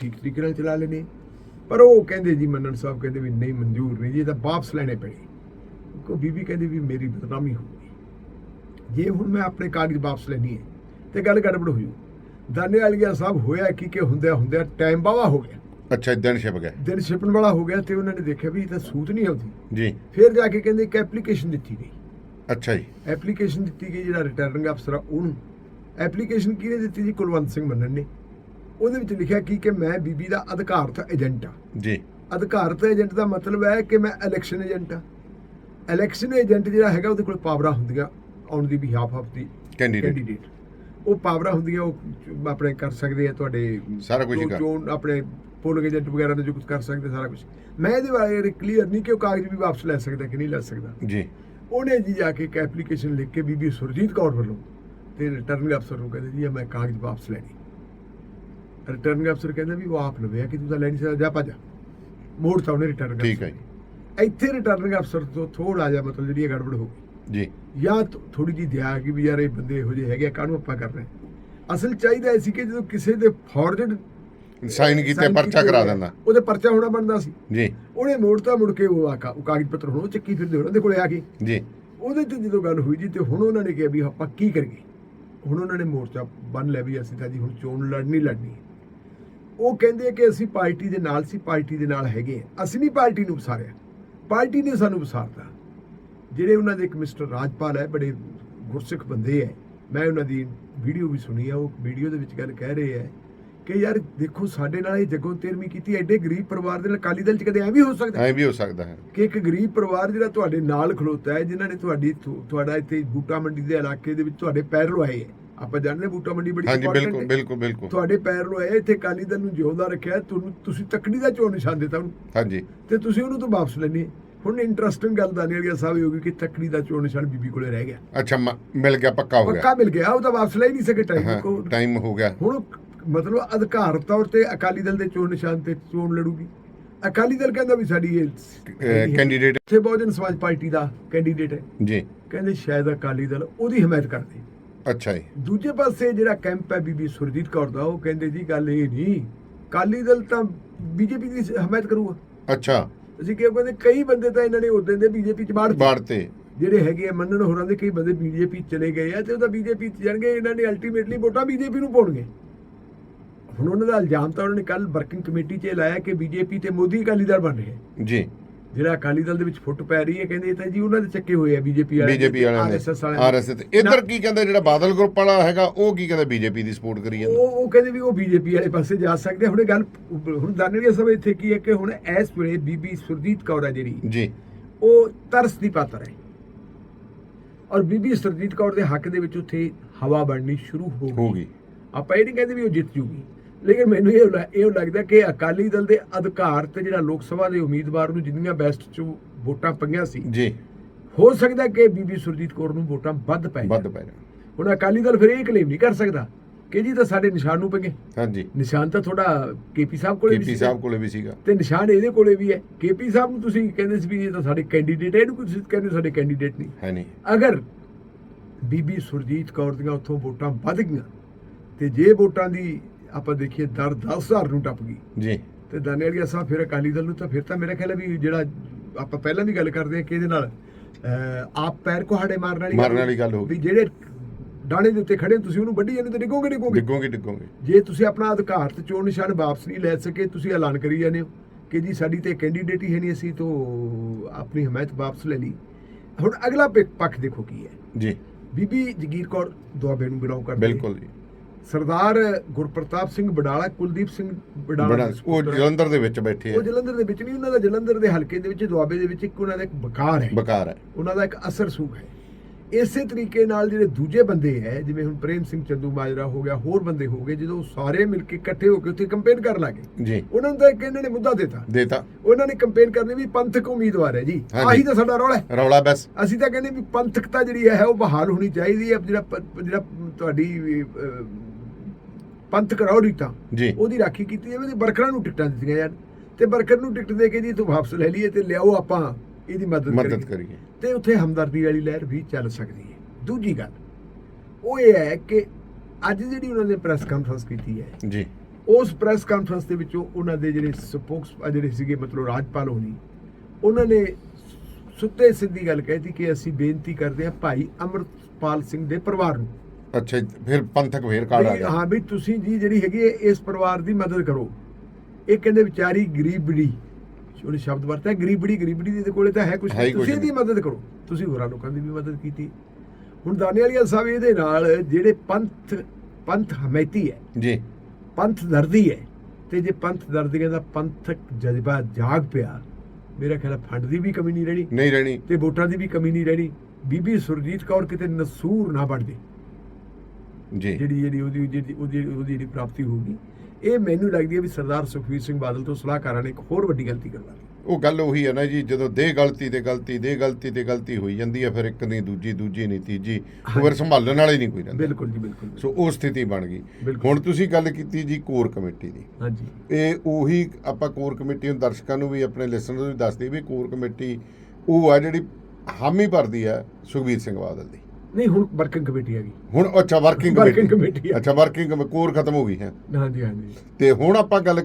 ਠੀਕ ਤਰੀਕੇ ਨਾਲ ਚਲਾ ਲੈਣੇ ਪਰ ਉਹ ਕਹਿੰਦੇ ਜੀ ਮੰਨਣ ਸਾਹਿਬ ਕਹਿੰਦੇ ਵੀ ਨਹੀਂ ਮਨਜ਼ੂਰ ਨਹੀਂ ਜੀ ਇਹ ਤਾਂ ਵਾਪਸ ਲੈਣੇ ਪੈਣੇ। ਕੋ ਬੀਬੀ ਕਹਿੰਦੀ ਵੀ ਮੇਰੀ ਬਦਨਾਮੀ ਹੋਊਗੀ ਜੇ ਹੁਣ ਮੈਂ ਆਪਣੇ ਕਾਗਜ਼ ਵਾਪਸ ਲੈਣੀ ਹੈ ਤੇ ਗੱਲ ਗੜਬੜ ਹੋ ਜੂ। ਦਾਨੇ ਵਾਲੀਆ ਸਾਹਿਬ ਹੋਇਆ ਕੀ ਕਿ ਹੁੰਦਿਆਂ ਹੁੰਦਿਆਂ ਟਾਈਮ ਬਾਵਾ ਹੋ ਗਿਆ। ਅੱਛਾ ਦਿਨ ਛਿਪ ਗਿਆ ਦਿਨ ਛਿਪਣ ਵਾਲਾ ਹੋ ਗਿਆ ਤੇ ਉਹਨਾਂ ਨੇ ਦੇਖਿਆ ਵੀ ਇਹ ਤਾਂ ਸੂਤ ਨਹੀਂ ਆਉਂਦੀ। ਜੀ। ਫਿਰ ਜਾ ਕੇ ਕਹਿੰਦੇ ਇੱਕ ਐਪਲੀਕੇਸ਼ਨ ਦਿੱਤੀ ਗਈ। ਅੱਛਾ ਜੀ। ਐਪਲੀਕੇਸ਼ਨ ਦਿੱਤੀ ਗਈ ਜਿਹੜਾ ਰਿਟਰਨਿੰਗ ਅਫਸਰ ਆ ਉਹਨੂੰ। ਐਪਲੀਕੇਸ਼ਨ ਕਿਹਨੇ ਦਿੱਤੀ ਜੀ? ਕੁਲਵੰਤ ਸਿੰਘ ਮੰਨਣ ਨੇ। ਉਹਦੇ ਵਿੱਚ ਲਿਖਿਆ ਕੀ ਕਿ ਮੈਂ ਬੀਬੀ ਦਾ ਅਧਿਕਾਰਤ ਏਜੰਟ ਆ ਜੀ। ਅਧਿਕਾਰਤ ਏਜੰਟ ਦਾ ਮਤਲਬ ਹੈ ਕਿ ਮੈਂ ਇਲੈਕਸ਼ਨ ਏਜੰਟ ਆ ਇਲੈਕਸ਼ਨ ਏਜੰਟ ਜਿਹੜਾ ਹੈਗਾ ਉਹਦੇ ਕੋਲ ਪਾਵਰਾਂ ਹੁੰਦੀਆਂ on the behalf of the candidate ਉਹ ਪਾਵਰਾਂ ਹੁੰਦੀਆਂ ਉਹ ਆਪਣੇ ਕਰ ਸਕਦੇ ਆ ਤੁਹਾਡੇ ਸਾਰਾ ਜੋ- ਕਰ- ਜੋ ਆਪਣੇ ਪੋਲਿੰਗ ਏਜੰਟ ਵਗੈਰਾ ਨੇ ਜੋ ਕੁਝ ਕਰ ਸਕਦੇ ਸਾਰਾ ਕੁਝ ਮੈਂ ਇਹਦੇ ਬਾਰੇ ਕਲੀਅਰ ਨਹੀਂ ਕਿ ਉਹ ਕਾਗਜ਼ ਵੀ ਵਾਪਸ ਲੈ ਸਕਦਾ ਕਿ ਨਹੀਂ ਲੈ ਸਕਦਾ। ਜੀ। ਉਹਨੇ ਜੀ ਜਾ ਕੇ ਇੱਕ ਐਪਲੀਕੇਸ਼ਨ ਲਿਖ ਕੇ ਬੀਬੀ ਸੁਰਜੀਤ ਕੌਰ ਵੱਲੋਂ ਤੇ ਰਿਟਰਨਿੰਗ ਅਫਸਰ ਨੂੰ ਕਹਿੰਦੇ ਜੀ ਮੈਂ ਕਾਗਜ਼ ਵਾਪਸ ਲੈਣੀ। ਰਿਟਰਨਿੰਗ ਅਫਸਰ ਕਹਿੰਦਾ ਵੀ ਉਹ ਆਪ ਲਵੇ ਕਿ ਤੂੰ ਤਾਂ ਲੈ ਨਹੀਂ ਸਕਦਾ ਜਾ ਭੱਜ ਮੋੜ ਤਾਂ ਉਹਨੇ ਰਿਟਰਨ ਠੀਕ ਹੈ ਜੀ। ਇੱਥੇ ਰਿਟਰਨਿੰਗ ਅਫਸਰ ਤੋਂ ਥੋੜਾ ਜਿਹਾ ਮਤਲਬ ਜਿਹੜੀ ਗੜਬੜ ਹੋ ਗਈ। ਜੀ। ਜਾਂ ਥੋੜੀ ਜੀ ਦਿਆ ਆ ਗਈ ਵੀ ਯਾਰ ਇਹ ਬੰਦੇ ਇਹੋ ਜਿਹੇ ਹੈਗੇ ਆ, ਕਾਹਨੂੰ ਆਪਾਂ ਕਰ ਰਹੇ। ਅਸਲ ਚਾਹੀਦਾ ਸੀ ਕਿ ਜਦੋਂ ਕਿਸੇ ਦੇ ਫੋਰਜਡ ਸਾਈਨ ਕੀਤੇ ਪਰਚਾ ਕਰਾ ਦਿੰਦਾ। ਉਹਦੇ ਪਰਚਾ ਹੋਣਾ ਬਣਦਾ ਸੀ। ਜੀ। ਉਹਨੇ ਮੋੜਤਾ ਮੁੜ ਕੇ ਉਹ ਆ ਕਾ- ਉਹ ਕਾਗਜ਼ ਪੱਤਰ ਹੁਣ ਚੱਕੀ ਫਿਰਦੇ ਉਹਨਾਂ ਦੇ ਕੋਲੇ ਆ ਗਏ ਜੀ। ਉਹਦੇ ਤੇ ਜਦੋਂ ਗੱਲ ਹੋਈ ਜੀ ਤੇ ਹੁਣ ਉਹਨਾਂ ਨੇ ਕਿਹਾ ਵੀ ਆਪਾਂ ਕੀ ਕਰੀਏ? ਹੁਣ ਉਹਨਾਂ ਨੇ ਮੋਰਚਾ ਬੰਨ ਲਿਆ ਵੀ ਅਸੀਂ ਤਾਂ ਜੀ ਹੁਣ ਚੋਣ ਲੜਨੀ ਲੜਨੀ ਹੈ। ਉਹ ਕਹਿੰਦੇ ਕਿ ਅਸੀਂ ਪਾਰਟੀ ਦੇ ਨਾਲ ਸੀ ਪਾਰਟੀ ਦੇ ਨਾਲ ਹੈਗੇ ਹਾਂ। ਅਸੀਂ ਨਹੀਂ ਪਾਰਟੀ ਨੂੰ ਵਸਾਰਿਆ। ਪਾਰਟੀ ਨੇ ਸਾਨੂੰ ਵਸਾਰਤਾ। ਜਿਹੜੇ ਉਹਨਾਂ ਦੇ ਇੱਕ ਮਿਸਟਰ ਰਾਜਪਾਲ ਹੈ ਬੜੇ ਗੁਰਸਿੱਖ ਬੰਦੇ ਹੈ ਮੈਂ ਉਹਨਾਂ ਦੀ ਵੀਡੀਓ ਵੀ ਸੁਣੀ ਆ ਉਹ ਵੀਡੀਓ ਦੇ ਵਿੱਚ ਗੱਲ ਕਹਿ ਰਹੇ ਹੈ ਕਿ ਯਾਰ ਦੇਖੋ ਸਾਡੇ ਨਾਲ ਇਹ ਜੱਗੋਂ ਤੇਰਵੀਂ ਕੀਤੀ ਐਡੇ ਗਰੀਬ ਪਰਿਵਾਰ ਦੇ ਨਾਲ ਅਕਾਲੀ ਦਲ ਚ ਕਦੇ ਐ ਵੀ ਹੋ ਸਕਦਾ ਐਂ ਵੀ ਹੋ ਸਕਦਾ ਹੈ। ਕਿ ਇੱਕ ਗਰੀਬ ਪਰਿਵਾਰ ਜਿਹੜਾ ਤੁਹਾਡੇ ਨਾਲ ਖਲੋਤਾ ਹੈ ਜਿਨ੍ਹਾਂ ਨੇ ਤੁਹਾਡੀ ਤੁਹਾਡਾ ਇੱਥੇ ਬੂਟਾ ਮੰਡੀ ਦੇ ਇਲਾਕੇ ਦੇ ਵਿੱਚ ਤੁਹਾਡੇ ਪੈਰ ਲਵਾਏ ਹੈ ਆਪਾਂ ਜਾਣਦੇ ਬੂਟਾ ਮੰਡੀ ਬੜੀ ਹਾਂਜੀ ਬਿਲਕੁਲ। ਬਿਲਕੁਲ ਬਿਲਕੁਲ। ਤੁਹਾਡੇ ਪੈਰ ਲਵਾਏ ਇੱਥੇ ਕਾਲੀ ਦਲ ਨੂੰ ਜਿਉਂਦਾ ਰੱਖਿਆ ਤੁਹਾਨੂੰ ਤੁਸੀਂ ਤੱਕੜੀ ਦਾ ਚੋਣ ਨਿਸ਼ਾਨ ਦਿੱਤਾ ਉਹਨੂੰ। ਹਾਂਜੀ। ਤੇ ਤੁਸੀਂ ਉਹਨੂੰ ਤੋਂ ਵਾਪਸ ਲੈਣੀ। ਹੁਣ ਇੰਟਰਸਟਿੰਗ ਗੱਲ ਦਾਨੀ ਵਾਲੀ ਸਾਹਿਬ ਇਹ ਹੋ ਗਈ ਕਿ ਤੱਕੜੀ ਦਾ ਚੋਣ ਨਿਸ਼ਾਨ ਬੀਬੀ ਕੋਲੇ ਰਹਿ ਗਿਆ। ਅੱਛਾ ਮਿਲ ਗਿਆ ਪੱਕਾ ਹੋ ਪੱਕਾ ਗਿਆ ਮਿਲ ਗਿਆ ਉਹ ਤਾਂ ਵਾਪਸ ਲੈ ਹੀ ਨਹੀਂ ਸਕੇ ਟਾਈਮ ਟਾਈਮ ਹੋ ਗਿਆ। ਹੁਣ ਮਤਲਬ ਅਧਿਕਾਰ ਤੌਰ ਤੇ ਅਕਾਲੀ ਦਲ ਦੇ ਚੋਣ ਨਿਸ਼ਾਨ ਤੇ ਚੋਣ ਲੜੂਗੀ। ਅਕਾਲੀ ਦਲ ਕਹਿੰਦਾ ਵੀ ਸਾਡੀ ਇਹ ਕੈਂਡੀਡੇਟ ਇੱਥੇ ਬਹੁਜਨ ਸਮਾਜ ਪਾਰਟੀ ਦਾ ਕੈਂਡੀਡੇਟ ਹੈ। ਜੀ। ਕਹਿੰਦੇ ਸ਼ਾਇਦ ਅਕਾਲੀ ਦਲ ਉਹਦੀ ਹਮਾਇਤ ਕਰਦੇ। ਅੱਛਾ ਜੀ। ਦੂਜੇ ਪਾਸੇ ਜਿਹੜਾ ਕੈਂਪ ਹੈ ਬੀਬੀ ਸੁਰਜੀਤ ਕੌਰ ਦਾ ਉਹ ਕਹਿੰਦੇ ਜੀ ਗੱਲ ਇਹ ਨਹੀਂ ਅਕਾਲੀ ਦਲ ਤਾਂ ਬੀਜੇਪੀ ਦੀ ਹਮਾਇਤ ਕਰੂਗਾ। ਅੱਛਾ। ਅਸੀਂ ਕਿਹਾ ਕਹਿੰਦੇ ਕਈ ਬੰਦੇ ਤਾਂ ਇਹਨਾਂ ਨੇ ਉਦੋਂ ਦੇ ਬੀਜੇਪੀ ਚ ਬਾੜ ਬਾੜ ਤੇ ਜਿਹੜੇ ਹੈਗੇ ਆ ਮੰਨਣ ਹੋਰਾਂ ਦੇ ਕਈ ਬੰਦੇ ਬੀਜੇਪੀ ਚਲੇ ਗਏ ਆ ਤੇ ਉਹ ਤਾਂ ਬੀਜੇਪੀ ਚ ਜਾਣਗੇ ਇਹਨਾਂ ਨੇ ਅਲਟੀਮੇਟਲੀ ਵੋਟਾਂ ਬੀਜੇਪੀ ਨੂੰ ਪਾਉਣਗੇ। ਹੁਣ ਉਹਨਾਂ ਦਾ ਇਲਜ਼ਾਮ ਤਾਂ ਉਹਨਾਂ ਨੇ ਕੱਲ ਵਰਕਿੰਗ ਕਮੇਟੀ 'ਚ ਲਾਇਆ ਕਿ ਬੀਜੇਪੀ ਤੇ ਮੋਦੀ ਅਕਾਲੀ ਦਲ ਬਣ ਰਹੇ ਜੀ। ਜਿਹੜਾ ਅਕਾਲੀ ਦਲ ਦੇ ਵਿੱਚ ਫੁੱਟ ਪੈ ਰਹੀ ਹੈ ਕਹਿੰਦੇ ਇਹ ਤਾਂ ਜੀ ਉਹਨਾਂ ਦੇ ਚੱਕੇ ਹੋਏ ਆ ਬੀਜੇਪੀ ਵਾਲੇ ਬੀਜੇਪੀ ਵਾਲਿਆਂ ਆਰਐਸਐਸ ਨੇ ਆਰਐਸਐਸ ਇੱਧਰ ਕੀ ਕਹਿੰਦਾ ਜਿਹੜਾ ਬਾਦਲ ਗਰੁੱਪ ਵਾਲਾ ਹੈਗਾ ਉਹ ਕੀ ਕਹਿੰਦਾ ਬੀਜੇਪੀ ਦੀ ਸਪੋਰਟ ਕਰੀ ਜਾਂਦਾ? ਉਹ ਉਹ ਕਹਿੰਦੇ ਵੀ ਉਹ ਬੀਜੇਪੀ ਵਾਲੇ ਪਾਸੇ ਜਾ ਸਕਦੇ। ਹੁਣ ਇਹ ਗੱਲ ਹੁਣ ਦਾਨੇਰੀਆ ਸਭ ਇੱਥੇ ਕੀ ਹੈ ਕਿ ਹੁਣ ਇਸ ਵੇਲੇ ਬੀਬੀ ਸੁਰਜੀਤ ਕੌਰ ਹੈ ਜਿਹੜੀ ਜੀ। ਉਹ ਤਰਸ ਦੀ ਪਾਤਰ ਹੈ। ਔਰ ਬੀਬੀ ਸੁਰਜੀਤ ਕੌਰ ਦੇ ਹੱਕ ਦੇ ਵਿੱਚ ਉੱਥੇ ਹਵਾ ਬਣਨੀ ਸ਼ੁਰੂ ਹੋ ਗਈ। ਆਪਾਂ ਇਹ ਨਹੀਂ ਕਹਿੰਦੇ ਵੀ ਉਹ ਜਿੱਤ ਜੂਗੀ। ਲੇਕਿਨ ਮੈਨੂੰ ਇਹ ਇਹ ਲੱਗਦਾ ਕਿ ਅਕਾਲੀ ਦਲ ਦੇ ਅਧਿਕਾਰ ਤੇ ਜਿਹੜਾ ਲੋਕ ਸਭਾ ਦੇ ਉਮੀਦਵਾਰ ਨੂੰ ਜਿੰਨੀਆਂ ਬੈਸਟ ਚ ਵੋਟਾਂ ਪਈਆਂ ਸੀ ਜੀ। ਹੋ ਸਕਦਾ ਕਿ ਬੀਬੀ ਸੁਰਜੀਤ ਕੌਰ ਨੂੰ ਵੋਟਾਂ ਵੱਧ ਪੈ ਵੱਧ ਪੈ ਜਾਣ ਹੁਣ ਅਕਾਲੀ ਦਲ ਫਿਰ ਇਹ ਕਲੇਮ ਨਹੀਂ ਕਰ ਸਕਦਾ ਕਿ ਜੀ ਤਾਂ ਸਾਡੇ ਨਿਸ਼ਾਨ ਨੂੰ ਪਏ ਹਾਂਜੀ। ਨਿਸ਼ਾਨ ਤਾਂ ਤੁਹਾਡਾ ਕੇਪੀ ਸਾਹਿਬ ਕੋਲੇ ਵੀ ਕੇਪੀ ਸੀਗਾ। ਸਾਹਿਬ ਕੋਲੇ ਵੀ ਸੀਗਾ। ਤੇ ਨਿਸ਼ਾਨ ਇਹਦੇ ਕੋਲੇ ਵੀ ਹੈ। ਕੇਪੀ ਸਾਹਿਬ ਨੂੰ ਤੁਸੀਂ ਕਹਿੰਦੇ ਸੀ ਵੀ ਇਹ ਤਾਂ ਸਾਡੇ ਕੈਂਡੀਡੇਟ ਹੈ ਇਹਨੂੰ ਤੁਸੀਂ ਕਹਿੰਦੇ ਸਾਡੇ ਕੈਂਡੀਡੇਟ ਨਹੀਂ। ਹੈ ਨਹੀਂ। ਅਗਰ ਬੀਬੀ ਸੁਰਜੀਤ ਕੌਰ ਦੀਆਂ ਉੱਥੋਂ ਵੋਟਾਂ ਵੱਧ ਗਈਆਂ ਤੇ ਜੇ ਵੋਟਾਂ ਦੀ ਆਪਾਂ ਦੇਖੀਏ ਦਰ 10000 ਨੂੰ ਟੱਪ ਗਈ। ਜੀ। ਤੇ ਦਾਨੇਲੀਆ ਸਾਹਿਬ ਫਿਰ ਅਕਾਲੀ ਦਲ ਨੂੰ ਤਾਂ ਫਿਰ ਤਾਂ ਮੇਰਾ ਖਿਆਲ ਹੈ ਵੀ ਜਿਹੜਾ ਆਪਾਂ ਪਹਿਲਾਂ ਵੀ ਗੱਲ ਕਰਦੇ ਹਾਂ ਕਿ ਇਹਦੇ ਨਾਲ ਆਪ ਪੈਰ ਕੁਹਾੜੇ ਮਾਰਨ ਵਾਲੀ ਮਾਰਨ ਵਾਲੀ ਗੱਲ ਹੋ ਵੀ ਜਿਹੜੇ ਡਾਣੇ ਦੇ ਉੱਤੇ ਖੜੇ ਤੁਸੀਂ ਉਹਨੂੰ ਵੱਢੀ ਜਾਂਦੇ ਤੇ ਡਿੱਗੋਗੇ ਡਿੱਗੋਗੇ। ਡਿੱਗੋਗੇ ਡਿੱਗੋਗੇ। ਜੇ ਤੁਸੀਂ ਆਪਣਾ ਅਧਿਕਾਰ ਤੇ ਚੋਣ ਨਿਸ਼ਾਨ ਵਾਪਸ ਨਹੀਂ ਲੈ ਸਕੇ ਤੁਸੀਂ ਐਲਾਨ ਕਰੀ ਜਾਂਦੇ ਹੋ ਕਿ ਜੀ ਸਾਡੀ ਤੇ ਕੈਂਡੀਡੇਟ ਹੀ ਹੈ ਨਹੀਂ ਅਸੀਂ ਤੋਂ ਆਪਣੀ ਹਮਾਇਤ ਵਾਪਸ ਲੈ ਲਈ। ਹੁਣ ਅਗਲਾ ਪੱਖ- ਪੱਖ ਦੇਖੋ ਕੀ ਹੈ। ਜੀ। ਬੀਬੀ ਜਗੀਰ ਕੌਰ ਦੁਆਬੇ ਨੂੰ ਬਿਲੋਂਗ ਕਰਦੀ ਹੈ। ਬਿਲਕੁਲ ਜੀ। ਸਰਦਾਰ ਗੁਰਪ੍ਰਤਾਪ ਸਿੰਘ ਬਡਾਲਾ ਕੁਲਦੀਪ ਸਿੰਘ ਬਡਾਲਾ ਉਹ। ਜਲੰਧਰ ਦੇ ਵਿੱਚ ਬੈਠੇ ਉਹ ਆ ਜਲੰਧਰ ਦੇ ਵਿੱਚ ਨਹੀਂ ਉਹਨਾਂ ਦਾ ਜਲੰਧਰ ਦੇ ਹਲਕੇ ਦੇ ਵਿੱਚ ਦੁਆਬੇ ਦੇ ਵਿੱਚ ਇੱਕ ਉਹਨਾਂ ਦਾ ਇੱਕ ਬਕਾਰ ਹੈ। ਬਕਾਰ ਹੈ। ਉਹਨਾਂ ਦਾ ਇੱਕ ਅਸਰ ਸੂਖ ਹੈ। ਇਸੇ ਤਰੀਕੇ ਨਾਲ ਜਿਹੜੇ ਦੂਜੇ ਬੰਦੇ ਹੈ ਜਿਵੇਂ ਹੁਣ ਪ੍ਰੇਮ ਸਿੰਘ ਚੰਦੂ ਮਾਜਰਾ ਹੋ ਗਿਆ ਹੋਰ ਬੰਦੇ ਹੋ ਗਏ ਜਦੋਂ ਉਹ ਸਾਰੇ ਮਿਲ ਕੇ ਇਕੱਠੇ ਹੋ ਕੇ ਉੱਥੇ ਕੰਪੇਨ ਕਰਨ ਲੱਗੇ ਜੀ। ਉਹਨਾਂ ਨੂੰ ਤਾਂ ਇੱਕ ਇਹਨਾਂ ਨੇ ਮੁੱਦਾ ਦਿੱਤਾ। ਦੇਤਾ। ਉਹਨਾਂ ਨੇ ਕੰਪੇਨ ਕਰਨੀ ਵੀ ਪੰਥਕ ਉਮੀਦਵਾਰ ਹੈ ਜੀ। ਆਹੀ ਤਾਂ ਸਾਡਾ ਰੌਲਾ ਹੈ। ਰੌਲਾ ਬਸ। ਅਸੀਂ ਤਾਂ ਕਹਿੰਦੇ ਵੀ ਪੰਥਕਤਾ ਜਿਹੜੀ ਹੈ ਉਹ ਬਹਾਲ ਹੋਣੀ ਚਾਹੀਦੀ ਹੈ। ਜਿਹੜਾ ਜਿਹੜਾ ਤੁਹਾਡੀ ਪੰਥਕ ਰੌੜੀਤਾ ਜੀ। ਉਹਦੀ ਰਾਖੀ ਕੀਤੀ ਜਾਵੇ ਤੇ ਵਰਕਰਾਂ ਨੂੰ ਟਿਕਟਾਂ ਦਿੱਤੀਆਂ ਜਾਣ। ਤੇ ਵਰਕਰ ਨੂੰ ਟਿਕਟ ਦੇ ਕੇ ਜੀ ਤੂੰ ਵਾਪਸ ਲੈ ਲਈਏ ਤੇ ਲਿਆਓ ਆਪਾਂ ਇਹਦੀ ਮਦਦ ਮਦਦ ਕਰੀਏ। ਕਰੀਏ। ਤੇ ਉੱਥੇ ਹਮਦਰਦੀ ਵਾਲੀ ਲਹਿਰ ਵੀ ਚੱਲ ਸਕਦੀ ਹੈ। ਦੂਜੀ ਗੱਲ ਉਹ ਇਹ ਹੈ ਕਿ ਅੱਜ ਜਿਹੜੀ ਉਹਨਾਂ ਨੇ ਪ੍ਰੈਸ ਕਾਨਫਰੰਸ ਕੀਤੀ ਹੈ ਜੀ। ਉਸ ਪ੍ਰੈਸ ਕਾਨਫਰੰਸ ਦੇ ਵਿੱਚੋਂ ਉਹਨਾਂ ਦੇ ਜਿਹੜੇ ਸਪੋਕਸ ਜਿਹੜੇ ਸੀਗੇ ਮਤਲਬ ਰਾਜਪਾਲ ਹੋਣੀ ਉਹਨਾਂ ਨੇ ਸੁੱਤੇ ਸਿੱਧੀ ਗੱਲ ਕਹਿਤੀ ਕਿ ਅਸੀਂ ਬੇਨਤੀ ਕਰਦੇ ਹਾਂ ਭਾਈ ਅਮਰਪਾਲ ਸਿੰਘ ਦੇ ਪਰਿਵਾਰ ਨੂੰ ਅੱਛਾ ਜੀ, ਫਿਰ ਪੰਥਕ ਫੇਰ ਕਾਰਡ ਆ ਵੀ ਗਿਆ। ਹਾਂ ਵੀ ਤੁਸੀਂ ਜੀ ਜਿਹੜੀ ਹੈਗੀ ਹੈ ਇਸ ਪਰਿਵਾਰ ਦੀ ਮਦਦ ਕਰੋ। ਇਹ ਕਹਿੰਦੇ ਵਿਚਾਰੀ ਗਰੀਬੜੀ ਉਹਨੇ ਸ਼ਬਦ ਵਰਤਿਆ ਗਰੀਬੜੀ ਗਰੀਬੜੀ ਦੇ ਕੋਲੇ ਤਾਂ ਹੈ ਕੁਝ ਹੈ ਹੀ ਕੁਛ ਤੁਸੀਂ ਇਹਦੀ। ਮਦਦ ਕਰੋ। ਤੁਸੀਂ ਹੋਰਾਂ ਲੋਕਾਂ ਦੀ ਵੀ ਮਦਦ ਕੀਤੀ। ਹੁਣ ਦਾਨੇਵਾਲੀਆ ਸਾਹਿਬ ਇਹਦੇ ਨਾਲ ਜਿਹੜੇ ਪੰਥ ਪੰਥ ਹਮੈਤੀ ਹੈ ਜੀ। ਪੰਥ ਦਰਦੀ ਹੈ ਤੇ ਜੇ ਪੰਥ ਦਰਦੀਆਂ ਦਾ ਪੰਥਕ ਜਜ਼ਬਾ ਜਾਗ ਪਿਆ ਮੇਰਾ ਖਿਆਲ ਹੈ ਫੰਡ ਦੀ ਵੀ ਕਮੀ ਨਹੀਂ ਰਹਿਣੀ ਨਹੀਂ ਰਹਿਣੀ। ਤੇ ਵੋਟਾਂ ਦੀ ਵੀ ਕਮੀ ਨਹੀਂ ਰਹਿਣੀ। ਬੀਬੀ ਸੁਰਜੀਤ ਕੌਰ ਕਿਤੇ ਨਸੂਰ ਨਾ ਬਣ ਜੇ। ਜਿਹੜੀ ਜਿਹੜੀ ਉਹਦੀ ਜਿਹੜੀ ਉਹਦੀ ਉਹਦੀ ਜਿਹੜੀ ਪ੍ਰਾਪਤੀ ਹੋਊਗੀ। ਇਹ ਮੈਨੂੰ ਲੱਗਦੀ ਹੈ ਵੀ ਸਰਦਾਰ ਸੁਖਬੀਰ ਸਿੰਘ ਬਾਦਲ ਤੋਂ ਸਲਾਹਕਾਰਾਂ ਨੇ ਇੱਕ ਹੋਰ ਵੱਡੀ ਗਲਤੀ ਕਰਵਾ ਲਈ ਉਹ ਗੱਲ ਉਹੀ ਹੈ ਨਾ ਜੀ ਜਦੋਂ ਦੇ ਗਲਤੀ ਤੇ ਗਲਤੀ ਦੇ ਗਲਤੀ ਤੇ ਗਲਤੀ ਹੋਈ ਜਾਂਦੀ ਹੈ ਫਿਰ ਇੱਕ ਨਹੀਂ ਦੂਜੀ ਦੂਜੀ ਨਹੀਂ ਤੀਜੀ ਉਹ ਫਿਰ ਸੰਭਾਲਣ ਵਾਲਾ ਹੀ ਨਹੀਂ ਕੋਈ ਰਹਿੰਦਾ। ਬਿਲਕੁਲ ਜੀ ਬਿਲਕੁਲ ਸੋ ਉਹ ਸਥਿਤੀ ਬਣ ਗਈ। ਹੁਣ ਤੁਸੀਂ ਗੱਲ ਕੀਤੀ ਜੀ ਕੋਰ ਕਮੇਟੀ ਦੀ। ਹਾਂਜੀ। ਇਹ ਉਹੀ ਆਪਾਂ ਕੋਰ ਕਮੇਟੀ ਨੂੰ ਦਰਸ਼ਕਾਂ ਨੂੰ ਵੀ ਆਪਣੇ ਲਿਸਨਰ ਨੂੰ ਵੀ ਦੱਸਦੀ ਵੀ ਕੋਰ ਕਮੇਟੀ ਉਹ ਆ ਜਿਹੜੀ ਹਾਮੀ ਭਰਦੀ ਆ ਸੁਖਬੀਰ ਸਿੰਘ ਬਾਦਲ ਦੀ। ਨਹੀਂ ਹੁਣ ਵਰਕਿੰਗ ਕਮੇਟੀ ਹੈਗੀ। ਹੁਣ ਅੱਛਾ ਵਰਕਿੰਗ Working ਕਮੇਟੀ committee ਆ। ਅੱਛਾ ਵਰਕਿੰਗ ਕੋਰ ਖਤਮ ਹੋ ਗਈ ਹੈ। ਹਾਂਜੀ ਹਾਂਜੀ। ਤੇ ਹੁਣ ਆਪਾਂ ਗੱਲ